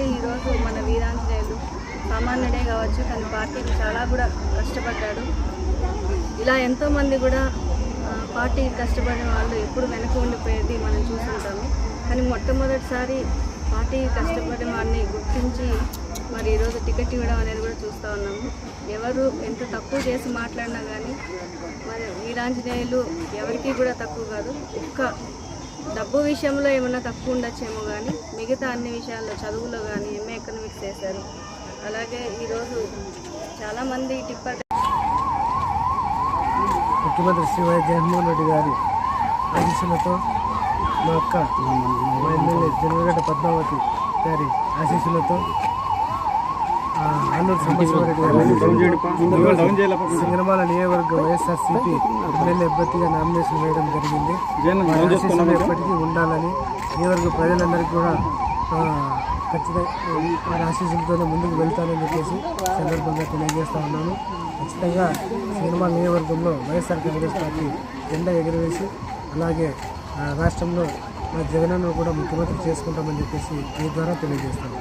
అయితే ఈరోజు మన వీరాంజనేయులు సామాన్యుడే కావచ్చు తన పార్టీకి చాలా కూడా కష్టపడ్డాడు. ఇలా ఎంతోమంది కూడా పార్టీ పార్టీకి కష్టపడిన వాళ్ళు ఎప్పుడు వెనక ఉండిపోయేది మనం చూసుకుంటాము కానీ మొట్టమొదటిసారి పార్టీకి కష్టపడిన వాడిని గుర్తించి మరి ఈరోజు టికెట్ ఇవ్వడం అనేది కూడా చూస్తూ ఉన్నాము. ఎవరు ఎంత తక్కువ చేసి మాట్లాడినా కానీ మరి వీరాంజనేయులు ఎవరికీ కూడా తక్కువ కాదు. ఒక్క డబ్బు విషయంలో ఏమైనా తక్కువ ఉండొచ్చేమో కానీ మిగతా అన్ని విషయాల్లో చదువులో కానీ ఎంఏ ఎకనమిక్స్ చేశారు. అలాగే ఈరోజు చాలామంది టిప్పర్ ముఖ్యమంత్రి శ్రీ వై జగన్మోహన్ రెడ్డి గారి ఆశీస్సులతో మా అక్క మా ఎమ్మెల్యే జనగడ్డ పద్మావతి గారి ఆశీస్సులతో ఆలూరు సంబశివారెడ్డి గారు సింగనమాల నియోజకవర్గ వైఎస్ఆర్సీపీ ఎమ్మెల్యే అభ్యర్థిగా నామినేషన్ వేయడం జరిగింది. ఆశీస్సులు ఎప్పటికీ ఉండాలని నియోజకవర్గ ప్రజలందరికీ కూడా ఖచ్చితంగా ఆశీస్సులతోనే ముందుకు వెళ్తానని చెప్పేసి సందర్భంగా తెలియజేస్తా ఉన్నాను. ఖచ్చితంగా సింగనమాల నియోజకవర్గంలో వైఎస్ఆర్ కాంగ్రెస్ పార్టీ జెండా ఎగురవేసి అలాగే ఆ, రాష్ట్రంలో మా జగనన్న కూడా ముఖ్యమంత్రి చేసుకుంటామని చెప్పేసి మీ ద్వారా తెలియజేస్తాను.